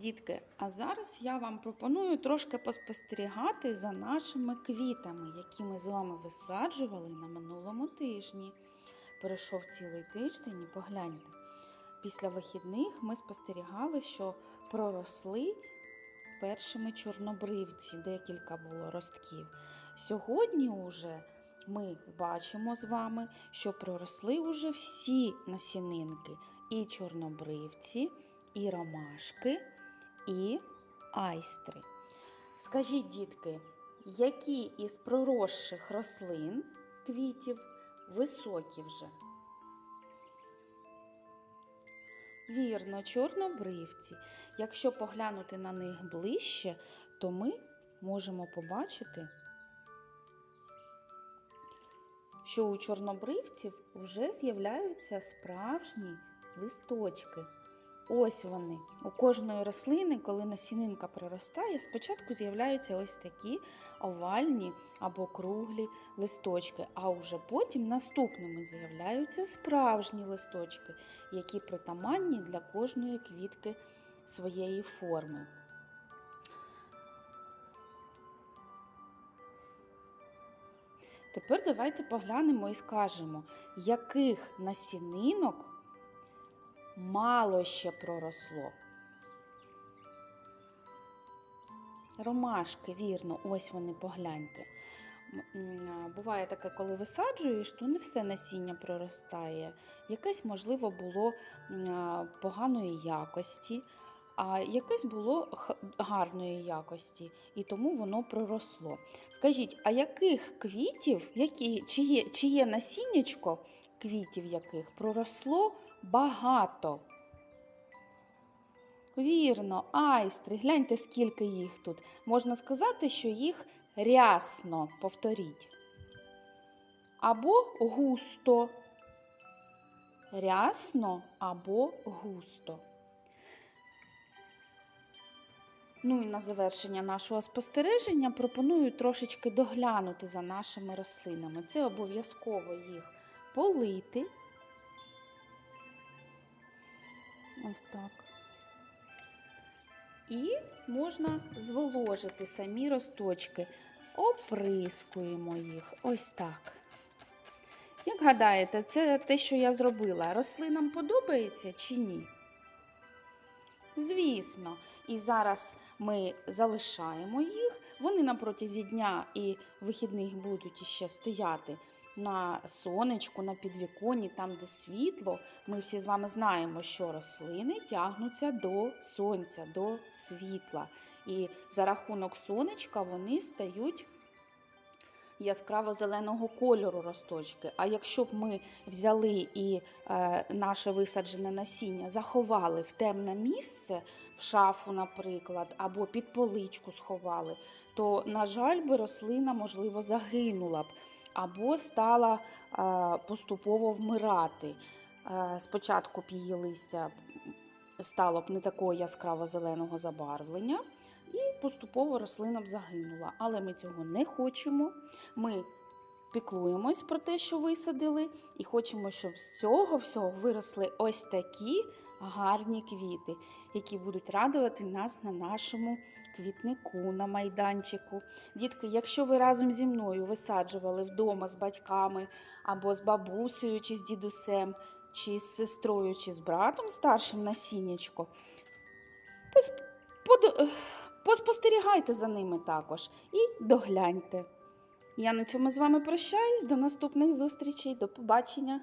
Дітки, а зараз я вам пропоную трошки поспостерігати за нашими квітами, які ми з вами висаджували на минулому тижні. Перейшов цілий тиждень і погляньте. Після вихідних ми спостерігали, що проросли першими чорнобривці, декілька було ростків. Сьогодні уже ми бачимо з вами, що проросли уже всі насінинки, і чорнобривці, і ромашки, і айстри. Скажіть, дітки, які із проросших рослин квітів високі вже? Вірно, чорнобривці. Якщо поглянути на них ближче, то ми можемо побачити, що у чорнобривців вже з'являються справжні листочки. Ось вони. У кожної рослини, коли насінинка проростає, спочатку з'являються ось такі овальні або круглі листочки, а вже потім наступними з'являються справжні листочки, які притаманні для кожної квітки своєї форми. Тепер давайте поглянемо і скажемо, яких насінинок мало ще проросло. Ромашки, вірно, ось вони погляньте. Буває таке, коли висаджуєш, то не все насіння проростає. Якесь, можливо, було поганої якості, а якесь було гарної якості, і тому воно проросло. Скажіть, а яких квітів, які, чиє, чиє насіннячко квітів яких проросло багато? Вірно, айстри, гляньте, скільки їх тут. Можна сказати, що їх рясно, повторіть. Або густо. Рясно або густо. Ну і на завершення нашого спостереження пропоную трошечки доглянути за нашими рослинами. Це обов'язково їх полити. Ось так. І можна зволожити самі росточки. Оприскуємо їх. Ось так. Як гадаєте, це те, що я зробила, рослинам подобається чи ні? Звісно, і зараз ми залишаємо їх. Вони на протязі дня і вихідних будуть іще стояти на сонечку, на підвіконні, там, де світло. Ми всі з вами знаємо, що рослини тягнуться до сонця, до світла. І за рахунок сонечка вони стають яскраво зеленого кольору росточки. А якщо б ми взяли і е, наше висаджене насіння заховали в темне місце, в шафу, наприклад, або під поличку сховали, то, на жаль, би рослина, можливо, загинула б або стала е, поступово вмирати. Е, спочатку б її листя стало б не такого яскраво зеленого забарвлення. І поступово рослина б загинула. Але ми цього не хочемо. Ми піклуємось про те, що висадили, і хочемо, щоб з цього всього виросли ось такі гарні квіти, які будуть радувати нас на нашому квітнику, на майданчику. Дітки, якщо ви разом зі мною висаджували вдома з батьками або з бабусею, чи з дідусем, чи з сестрою, чи з братом старшим насіннячко, пос- поспостерігайте за ними також і догляньте. Я на цьому з вами прощаюсь. До наступних зустрічей. До побачення!